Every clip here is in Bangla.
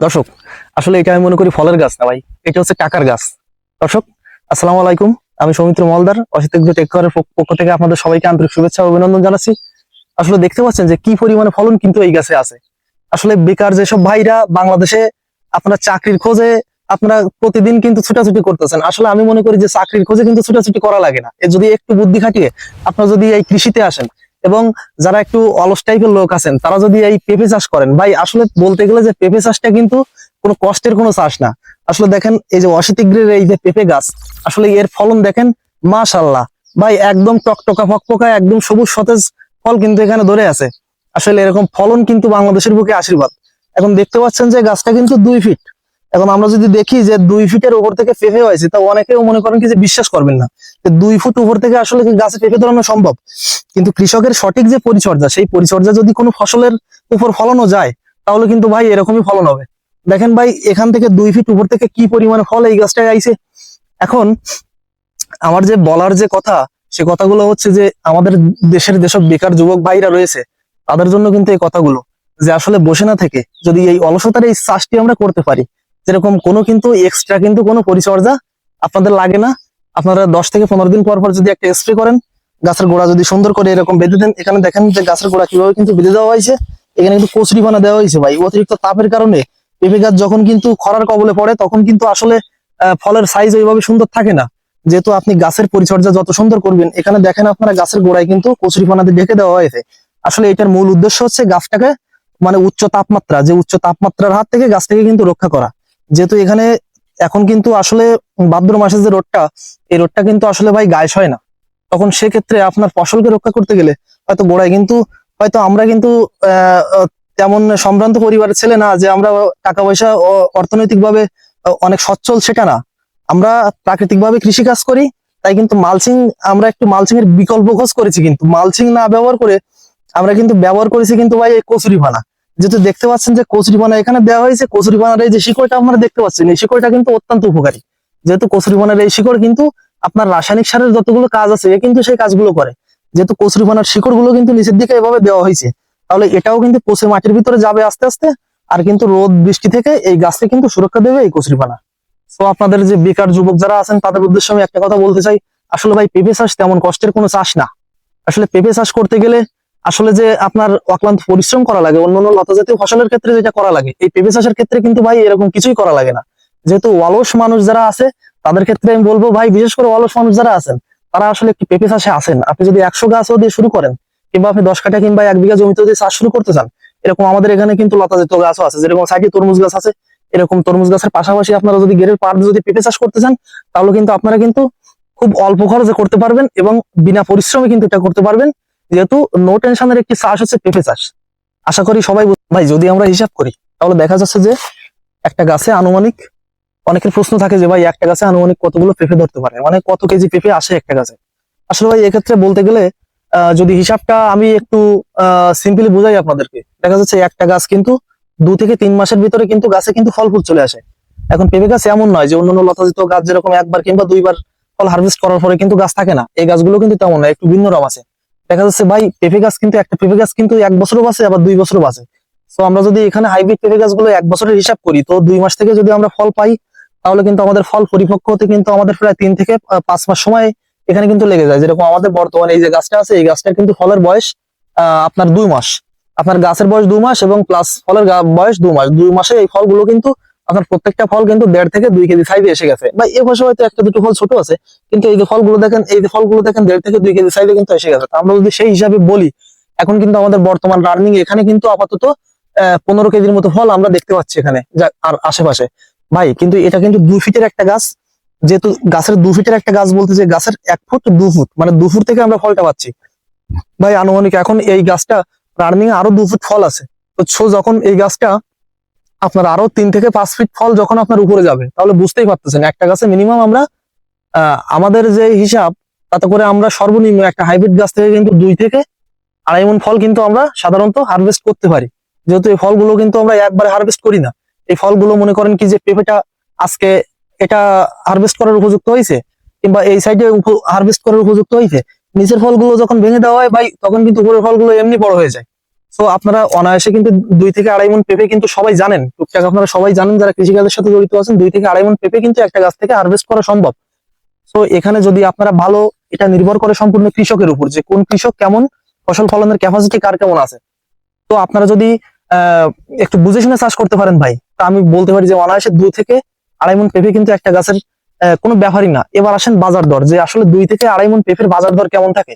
দর্শক, আসলে এটা আমি মনে করি ফলের গাছ না ভাই, এটা হচ্ছে টাকার গাছ। দর্শক, আসসালামু আলাইকুম, আমি সৌমিত্র মলদার অসিতজ্ঞ টেক্করের পক্ষ থেকে আপনাদের সবাইকে আন্তরিক শুভেচ্ছা অভিনন্দন জানাচ্ছি। আসলে দেখতে পাচ্ছেন যে কি পরিমাণে ফলন কিন্তু এই গাছে আছে। আসলে বেকার যেসব ভাইরা বাংলাদেশে আপনারা চাকরির খোঁজে আপনারা প্রতিদিন কিন্তু ছুটাছুটি করতেছেন। আসলে আমি মনে করি যে চাকরির খোঁজে কিন্তু ছুটাছুটি করা লাগে না। এ যদি একটু বুদ্ধি খাটিয়ে আপনারা যদি এই কৃষিতে আসেন এবং যারা একটু অলস টাইপের লোক আছেন, তারা যদি এই পেঁপে চাষ করেন, ভাই, আসলে বলতে গেলে যে পেঁপে চাষটা কিন্তু কোনো কষ্টের কোনো চাষ না। আসলে দেখেন, এই যে অশীতিগ্রের এই যে পেঁপে গাছ, আসলে এর ফলন দেখেন মাশাল্লাহ ভাই, একদম টকটকা, ফকফকা, একদম সবুজ, সতেজ ফল কিন্তু এখানে ধরে আছে। আসলে এরকম ফলন কিন্তু বাংলাদেশের বুকে আশীর্বাদ। এখন দেখতে পাচ্ছেন যে গাছটা কিন্তু দুই ফিট এখন আমরা যদি দেখি যে দুই ফিটের উপর থেকে পেঁপে হয়েছে, তা অনেকেও মনে করেন কি যে বিশ্বাস করবেন না। দুই ফুট উপর থেকে আসলে গাছে পেঁপে ধরানো সম্ভব? কিন্তু কৃষকের সঠিক যে পরিচর্যা, সেই পরিচর্যা যদি কোনো ফসলের উপর ফলনও যায়, তাহলে কিন্তু ভাই এরকমই ফলন হবে। দেখেন ভাই, এখান থেকে দুই ফিট উপর থেকে কি পরিমাণে ফল এই গাছটায় আইছে? এখন আমার যে বলার যে কথা, সে কথাগুলো হচ্ছে যে আমাদের দেশের যেসব বেকার যুবক ভাইরা রয়েছে, তাদের জন্য কিন্তু এই কথাগুলো। যে আসলে বসে না থেকে যদি এই অলসতার এই চাষটি আমরা করতে পারি যেরকম কোনো কিন্তু এক্সট্রা কিন্তু কোনো পরিচর্যা আপনাদের লাগে না। আপনারা দশ থেকে পনেরো দিন পর পর যদি একটা স্প্রে করেন, গাছের গোড়া যদি সুন্দর করে এরকম বেঁধে দেন, এখানে দেখেন যে গাছের গোড়া কীভাবে কিন্তু বেঁধে দেওয়া হয়েছে। এখানে কিন্তু কচুরি বানা দেওয়া হয়েছে ভাই। অতিরিক্ত তাপের কারণে পেঁপে গাছ যখন কিন্তু খরার কবলে পড়ে, তখন কিন্তু আসলে ফলের সাইজ ওইভাবে সুন্দর থাকে না। যেহেতু আপনি গাছের পরিচর্যা যত সুন্দর করবেন, এখানে দেখেন আপনারা গাছের গোড়ায় কিন্তু কচুরি পানা দিয়ে ঢেকে দেওয়া হয়েছে। আসলে এটার মূল উদ্দেশ্য হচ্ছে গাছটাকে মানে উচ্চ তাপমাত্রা, যে উচ্চ তাপমাত্রার হাত থেকে গাছটাকে কিন্তু রক্ষা করা। যেহেতু এখানে এখন কিন্তু আসলে ভাদ্র মাসের যে রোডটা এই রোডটা কিন্তু আসলে ভাই গায়েস হয় না। তখন সেক্ষেত্রে আপনার ফসলকে রক্ষা করতে গেলে হয়তো গোড়ায় কিন্তু হয়তো আমরা কিন্তু তেমন সম্ভ্রান্ত পরিবারের ছেলে না যে আমরা টাকা পয়সা অর্থনৈতিক ভাবে অনেক সচ্ছল সেটা না। আমরা প্রাকৃতিক ভাবে কৃষি কাজ করি, তাই কিন্তু মালচিং, আমরা একটু মালচিং এর বিকল্প খোঁজ করেছি কিন্তু। মালচিং না ব্যবহার করে আমরা কিন্তু ব্যবহার করেছি কিন্তু ভাই এই কচুরি পানা যেহেতু দেখতে পাচ্ছেন যে কচুরি পানা এখানে দেওয়া হয়েছে কচুরি পানার এই যে শিকড়টা আপনারা দেখতে পাচ্ছেন, এই শিকড়টা কিন্তু অত্যন্ত উপকারী। যেহেতু কচুরি পানার এই শিকড় কিন্তু আপনার রাসায়নিক সারের যতগুলো কাজ আছে, এ কিন্তু সেই কাজগুলো করে। যেহেতু কচুরি পানার শিকড়গুলো কিন্তু নিচের দিকে এভাবে দেওয়া হয়েছে, তাহলে এটাও কিন্তু পচে মাটির ভিতরে যাবে আস্তে আস্তে, আর কিন্তু রোদ বৃষ্টি থেকে এই গাছকে কিন্তু সুরক্ষা দেবে এই কচুরি পানা তো আপনাদের যে বেকার যুবক যারা আছেন, তাদের উদ্দেশ্যে আমি একটা কথা বলতে চাই, আসলে ভাই পেঁপে চাষ তেমন কষ্টের কোনো চাষ না। আসলে পেঁপে চাষ করতে গেলে আসলে যে আপনার অক্লান্ত পরিশ্রম করা লাগে, অন্যান্য লতা জাতীয় ফসলের ক্ষেত্রে যেটা করা লাগে, এই পেঁপে চাষের ক্ষেত্রে কিন্তু ভাই এরকম কিছুই করা লাগে না। যেহেতু অলস মানুষ যারা আছে, তাদের ক্ষেত্রে আমি বলব ভাই, বিশেষ করে অলস মানুষ যারা আছেন, তারা আসলে একটি পেঁপে চাষে আসেন। আপনি যদি একশো গাছও দিয়ে শুরু করেন, কিংবা আপনি দশ কাঠা কিংবা এক বিঘা জমিতে যদি চাষ শুরু করতে চান, এরকম আমাদের এখানে কিন্তু লতা জাতীয় গাছও আছে। যেরকম সাইডে তরমুজ গাছ আছে, এরকম তরমুজ গাছের পাশাপাশি আপনারা যদি গেরের পাড় যদি পেঁপে চাষ করতে চান, তাহলে কিন্তু আপনারা কিন্তু খুব অল্প খরচে করতে পারবেন এবং বিনা পরিশ্রমে কিন্তু এটা করতে পারবেন। যেহেতু নো টেনশনের একটি চাষ হচ্ছে পেঁপে চাষ। আশা করি সবাই ভাই, যদি আমরা হিসাব করি, তাহলে দেখা যাচ্ছে যে একটা গাছে আনুমানিক অনেকের প্রশ্ন থাকে যে ভাই, একটা গাছে আনুমানিক কতগুলো পেঁপে ধরতে পারে? মানে কত কেজি পেঁপে আসে একটা গাছে? আসলে ভাই, এক্ষেত্রে বলতে গেলে যদি হিসাবটা আমি একটু সিম্পলি বুঝাই আপনাদেরকে, দেখা যাচ্ছে একটা গাছ কিন্তু দু থেকে তিন মাসের ভিতরে কিন্তু গাছে কিন্তু ফল ফুল চলে আসে। এখন পেঁপে গাছ এমন নয় যে অন্যান্য লতাজিত গাছ যেরকম একবার কিংবা দুইবার ফল হারভেস্ট করার পরে কিন্তু গাছ থাকে না। এই গাছগুলো কিন্তু তেমন নয় একটু ভিন্ন রকম আছে। দেখা যাচ্ছে ভাই পেঁপে গাছ কিন্তু একটা, পেঁপে গাছ কিন্তু এক বছরও বাঁচে, আবার দুই বছরও বাঁচে। তো আমরা যদি এখানে হাইব্রিড পেঁপে গাছগুলো এক বছরের হিসাব করি, তো দুই মাস থেকে যদি আমরা ফল পাই, তাহলে কিন্তু আমাদের ফল পরিপক্ক হতে কিন্তু আমাদের প্রায় তিন থেকে পাঁচ মাস সময় এখানে কিন্তু লেগে যায়। যেরকম আমাদের বর্তমানে এই যে গাছটা আছে, এই গাছটা কিন্তু ফলের বয়স আপনার দুই মাস। আপনার গাছের বয়স দু মাস এবং প্লাস ফলের বয়স দু মাস। দুই মাসে এই ফলগুলো কিন্তু আপনার প্রত্যেকটা ফল কিন্তু দেড় থেকে দুই কেজি সাইজে এসে গেছে। বা এ বছর হয়তো একটা দুটো ফল ছোট আছে, কিন্তু এই যে ফলগুলো দেখেন, এই যে ফলগুলো দেখেন, দেড় থেকে দুই কেজি সাইজে কিন্তু এসে গেছে। আমরা যদি সেই হিসাবে বলি, এখন কিন্তু আমাদের বর্তমান রানিং এখানে কিন্তু আপাতত পনেরো কেজির মতো ফল আমরা দেখতে পাচ্ছি এখানে আর আশেপাশে। ভাই, কিন্তু এটা কিন্তু দুই ফিটের একটা গাছ, যেহেতু গাছের দু ফিটের একটা গাছ বলতে যে গাছের এক ফুট, দু ফুট মানে দু ফুট থেকে আমরা ফলটা পাচ্ছি। ভাই, আনুমানিক এখন এই গাছটা রানিং আরও দু ফুট ফল আছে। তো যখন এই গাছটা আপনার আরও তিন থেকে পাঁচ ফিট ফল যখন আপনার উপরে যাবে, তাহলে বুঝতেই পারতেছেন, একটা গাছে মিনিমাম আমরা আমাদের যে হিসাব, তাতে করে আমরা সর্বনিম্ন একটা হাইব্রিড গাছ থেকে কিন্তু দুই থেকে আড়াই মন ফল কিন্তু আমরা সাধারণত হারভেস্ট করতে পারি। যেহেতু এই ফলগুলো কিন্তু আমরা একবারে হারভেস্ট করি না। এই ফলগুলো মনে করেন কি যে পেঁপেটা আজকে এটা হারভেস্ট করার উপযুক্ত হয়েছে কিংবা এই সাইডে হারভেস্ট করার উপযুক্ত হয়েছে নিচের ফলগুলো যখন ভেঙে দেওয়া হয় ভাই, তখন কিন্তু উপরের ফলগুলো এমনি বড় হয়ে যায়। তো আপনারা অনায়াসে কিন্তু দুই থেকে আড়াই মন পেঁপে কিন্তু সবাই জানেন। টুকটাক আপনারা সবাই জানেন যারা কৃষিকাজের সাথে জড়িত আছেন, দুই থেকে আড়াই মন পেঁপে কিন্তু একটা গাছ থেকে হারভেস্ট করা সম্ভব। তো এখানে যদি আপনারা ভালো এটা নির্ভর করে সম্পূর্ণ কৃষকের উপর যে কোন কৃষক কেমন, ফসল ফলনের ক্যাপাসিটি কার কেমন আছে। তো আপনারা যদি একটু বুঝে শুনে চাষ করতে পারেন ভাই, তা আমি বলতে পারি যে অনায়াসে দুই থেকে আড়াই মন পেঁপে কিন্তু একটা গাছের কোনো ব্যাপারই না। এবার আসেন বাজার দর, যে আসলে দুই থেকে আড়াই মন পেঁপের বাজার দর কেমন থাকে।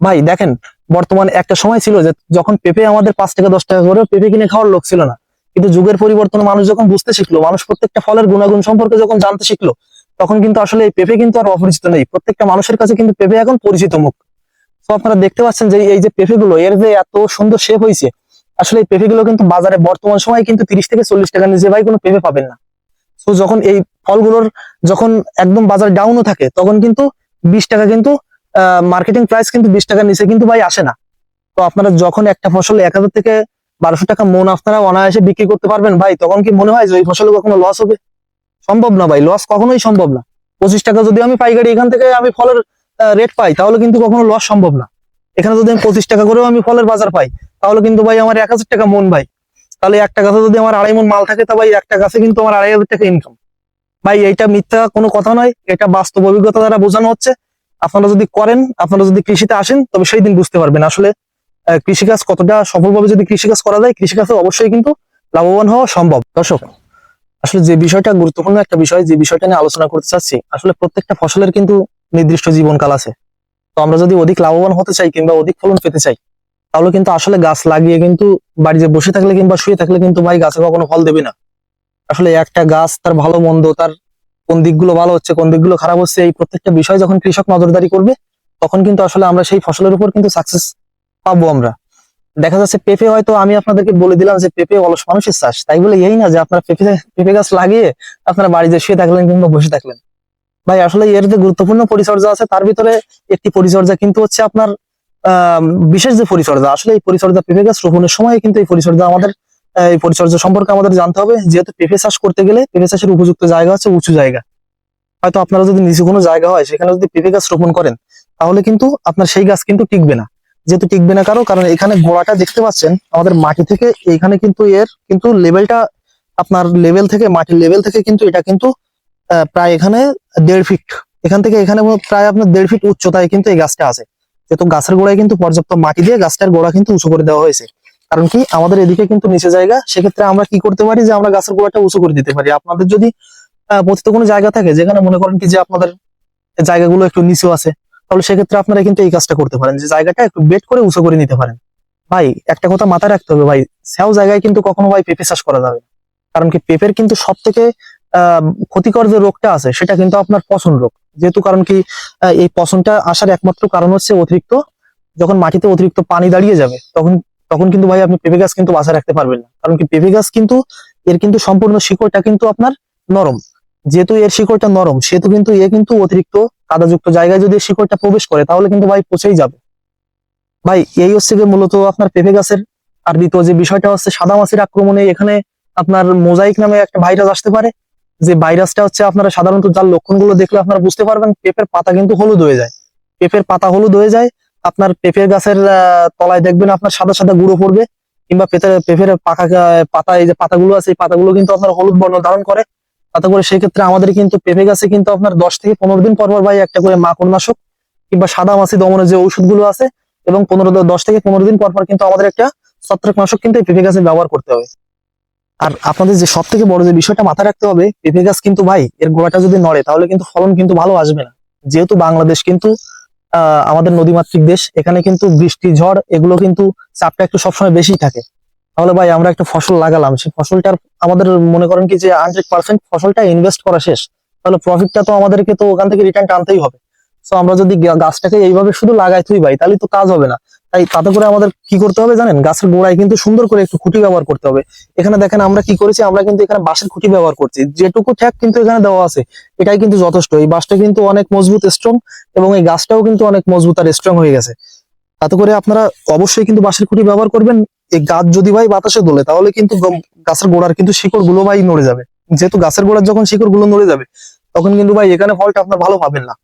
ভাই, দেখেন, বর্তমান একটা সময় ছিল যে যখন পেঁপে আমাদের পাঁচ টাকা দশ টাকা করে পেঁপে কিনে খাওয়ার লোক ছিল না। কিন্তু যুগের পরিবর্তন মানুষ যখন বুঝতে শিখলো, মানুষ প্রত্যেকটা ফলের গুণাগুণ সম্পর্কে যখন জানতে শিখলো, তখন কিন্তু আসলে এই পেঁপে কিন্তু আর অপরিচিত নেই। প্রত্যেকটা মানুষের কাছে কিন্তু পেঁপে এখন পরিচিত মুখ। তো আপনারা দেখতে পাচ্ছেন যে এই যে পেঁপে গুলো এর যে এত সুন্দর শেপ হয়েছে, আসলে এই পেঁপে গুলো কিন্তু বাজারে বর্তমান সময় কিন্তু তিরিশ থেকে চল্লিশ টাকা নিচে ভাই কোনো পেঁপে পাবেন না। তো যখন এই ফলগুলোর যখন একদম বাজার ডাউনও থাকে, তখন কিন্তু বিশ টাকা কিন্তু মার্কেটিং প্রাইস কিন্তু বিশ টাকার নিচে কিন্তু ভাই আসে না। তো আপনারা যখন একটা ফসল এক হাজার থেকে বারোশো টাকা মন আপনারা অনায়াসে বিক্রি করতে পারবেন ভাই, তখন কি মনে হয় যে ওই ফসলে কখনো লস হবে? সম্ভব না ভাই লস কখনোই সম্ভব না। পঁচিশ টাকা যদি আমি পাইকারি, এখান থেকে আমি ফলের রেট পাই, তাহলে কিন্তু কখনো লস সম্ভব না। এখানে যদি আমি পঁচিশ টাকা করেও আমি ফলের বাজার পাই, তাহলে কিন্তু ভাই আমার এক হাজার টাকা মন ভাই। তাহলে একটা গাছে যদি আমার আড়াই মন মাল থাকে, তা ভাই একটা গাছে কিন্তু আমার আড়াই হাজার টাকা ইনকাম ভাই, এইটা মিথ্যা কোনো কথা নয়, এটা বাস্তব অভিজ্ঞতা দ্বারা বোঝানো হচ্ছে। আপনারা যদি করেন, আপনারা যদি কৃষিতে আসেন, তবে সেই দিন বুঝতে পারবেন আসলে কৃষিকাজ কতটা সফলভাবে যদি কৃষিকাজ করা যায় কৃষিকাজে অবশ্যই কিন্তু লাভবান হওয়া সম্ভব। দর্শক, আসলে যে বিষয়টা গুরুত্বপূর্ণ একটা বিষয়, যে বিষয়টা নিয়ে আলোচনা করতে চাচ্ছি, আসলে প্রত্যেকটা ফসলের কিন্তু নির্দিষ্ট জীবনকাল আছে। তো আমরা যদি অধিক লাভবান হতে চাই কিংবা অধিক ফলন পেতে চাই, তাহলে কিন্তু আসলে গাছ লাগিয়ে কিন্তু বাড়িতে বসে থাকলে কিংবা শুয়ে থাকলে কিন্তু ভাই গাছে কখনো ফল দেবে না। আসলে একটা গাছ তার ভালো মন্দ, তার কোন দিকগুলো ভালো হচ্ছে, কোন দিকগুলো খারাপ হচ্ছে, এই প্রত্যেকটা বিষয় যখন কৃষক নজরদারি করবে, তখন কিন্তু আসলে আমরা সেই ফসলের উপর কিন্তু সাকসেস পাবো আমরা। দেখা যাচ্ছে পেঁপে হয়তো আমি আপনাদেরকে বলে দিলাম যে পেঁপে অলস মানুষের চাষ। তাই বলে এই না যে আপনারা পেঁপে পেঁপে গাছ লাগিয়ে আপনারা বাড়িতে শুয়ে থাকলেন কিংবা বসে থাকলেন। ভাই, আসলে এর যে গুরুত্বপূর্ণ পরিচর্যা আছে, তার ভিতরে একটি পরিচর্যা কিন্তু হচ্ছে আপনার, আহ, বিশেষ যে পরিচর্যা, আসলে এই পরিচর্যা পেঁপে গাছ রোপণের সময় কিন্তু এই পরিচর্যা আমাদের এই পরিচর্যা সম্পর্কে আমাদের জানতে হবে। যেহেতু পেঁপে চাষ করতে গেলে পেঁপে চাষের উপযুক্ত জায়গা হচ্ছে উঁচু জায়গা। হয়তো আপনারা যদি নিচু কোনো জায়গা হয়, সেখানে যদি পেঁপে গাছ রোপণ করেন, তাহলে কিন্তু আপনার সেই গাছ কিন্তু টিকবে না। যেহেতু টিকবে না কারও, কারণ এখানে গোড়াটা দেখতে পাচ্ছেন, আমাদের মাটি থেকে এইখানে কিন্তু এর কিন্তু লেভেলটা আপনার লেভেল থেকে, মাটির লেভেল থেকে কিন্তু এটা কিন্তু প্রায় এখানে দেড় ফিট এখান থেকে এখানে প্রায় আপনার দেড় ফিট উচ্চতায় কিন্তু এই গাছটা আছে। যেহেতু গাছের গোড়ায় কিন্তু পর্যাপ্ত মাটি দিয়ে গাছটার গোড়া কিন্তু উঁচু করে দেওয়া হয়েছে। কারণ কি? আমাদের এদিকে কিন্তু নিচে জায়গা, সেক্ষেত্রে আমরা কি করতে পারি যে আমরা গাছের গোড়াটা উঁচু করে দিতে পারি। আপনাদের যদি পতিত কোনো জায়গা থাকে যেখানে মনে করেন কি যে আপনাদের জায়গাগুলো একটু নিচু আছে, তাহলে সেক্ষেত্রে আপনারা কিন্তু এই কাজটা করতে পারেন। যে জায়গাটা একটু বেড করে উঁচু করে নিতে পারেন। ভাই, একটা কথা মাথায় রাখতে হবে ভাই, সেও জায়গায় কিন্তু কখনো ভাই পেঁপে চাষ করা যাবে কারণ কি, পেঁপের কিন্তু সব থেকে ক্ষতিকর যে রোগটা আছে, সেটা কিন্তু আপনার পচন রোগ। যেহেতু কারণ কি এই পচনটা আসার একমাত্র কারণ হচ্ছে অতিরিক্ত, যখন মাটিতে অতিরিক্ত পানি দাঁড়িয়ে যাবে, তখন তখন কিন্তু ভাই আপনি পেঁপে গাছ কিন্তু বাঁচায় রাখতে পারবেন না। কারণ কি পেঁপে গাছ কিন্তু এর কিন্তু সম্পূর্ণ শিকড়টা কিন্তু আপনার নরম। যেহেতু এর শিকড়টা নরম, সেহেতু কিন্তু এ কিন্তু অতিরিক্ত কাদাযুক্ত জায়গায় যদি শিকড়টা প্রবেশ করে, তাহলে কিন্তু ভাই পচেই যাবে। ভাই, এই হচ্ছে যে মূলত আপনার পেঁপে গাছের আর দ্বিতীয় যে বিষয়টা হচ্ছে সাদা মাছির আক্রমণে এখানে আপনার মোজাইক নামে একটা ভাইরাস আসতে পারে। যে ভাইরাসটা হচ্ছে আপনারা সাধারণত যার লক্ষণগুলো দেখলে আপনারা বুঝতে পারবেন, পেঁপের পাতা কিন্তু হলুদ হয়ে যায়। পেঁপের পাতা হলুদ হয়ে যায় আপনার পেঁপের গাছের তলায় দেখবেন আপনার সাদা সাদা গুঁড়ো পড়বে, কিংবা পেঁপের পেঁপের পাকা পাতা, এই যে পাতাগুলো আছে, এই পাতাগুলো কিন্তু আপনার হলুদ বর্ণ ধারণ করে। তাতে করে সেই ক্ষেত্রে আমাদের কিন্তু পেঁপে গাছে কিন্তু আপনার দশ থেকে পনেরো দিন পর ভাই একটা করে মাকড়নাশক কিংবা সাদা মাছি দমনের যে ঔষধগুলো আছে, এবং পনেরো দশ থেকে পনেরো দিন পর পর কিন্তু আমাদের একটা ছত্রাকনাশক কিন্তু এই পেঁপে গাছে ব্যবহার করতে হবে। আর আপনাদের যে সব থেকে বড় যে বিষয়টা মাথায় রাখতে হবে, পেঁপে গাছ কিন্তু ভাই, এর গোড়াটা যদি নড়ে, তাহলে কিন্তু ফলন কিন্তু ভালো আসবে না। যেহেতু বাংলাদেশ কিন্তু আমাদের নদীমাতৃক দেশ, এখানে কিন্তু বৃষ্টি, ঝড়, এগুলো কিন্তু চাপটা একটু সবসময় বেশি থাকে। তাহলে ভাই, আমরা একটা ফসল লাগালাম, সেই ফসলটার আমাদের মনে করেন কি যে হান্ড্রেড পার্সেন্ট ফসলটা ইনভেস্ট করা শেষ। তাহলে প্রফিটটা তো আমাদেরকে তো ওখান থেকে রিটার্ন টানতেই হবে। তো আমরা যদি গাছটাকে এইভাবে শুধু লাগাই তুই ভাই, তাহলে তো কাজ হবে না। তাই তাতে করে আমাদের কি করতে হবে জানেন? গাছের গোড়ায় কিন্তু সুন্দর করে একটু খুঁটি ব্যবহার করতে হবে। এখানে দেখেন আমরা কি করেছি? আমরা কিন্তু এখানে বাঁশের খুঁটি ব্যবহার করছি। যেটুকু ঠ্যাক কিন্তু এখানে দেওয়া আছে। এটাই কিন্তু যথেষ্ট। এই বাঁশটা কিন্তু অনেক মজবুত স্ট্রং এবং এই গাছটাও কিন্তু অনেক মজবুত আর স্ট্রং হয়ে গেছে। তাতে করে আপনারা অবশ্যই কিন্তু বাঁশের খুঁটি ব্যবহার করবেন। এই গাছ যদি ভাই বাতাসে দোলে, তাহলে কিন্তু গাছের গোড়ার কিন্তু শিকড়গুলো ভাই নড়ে যাবে। যেহেতু গাছের গোড়ার যখন শিকড়গুলো নড়ে যাবে, তখন কিন্তু ভাই এখানে ফলটা আপনার ভালো পাবেন না।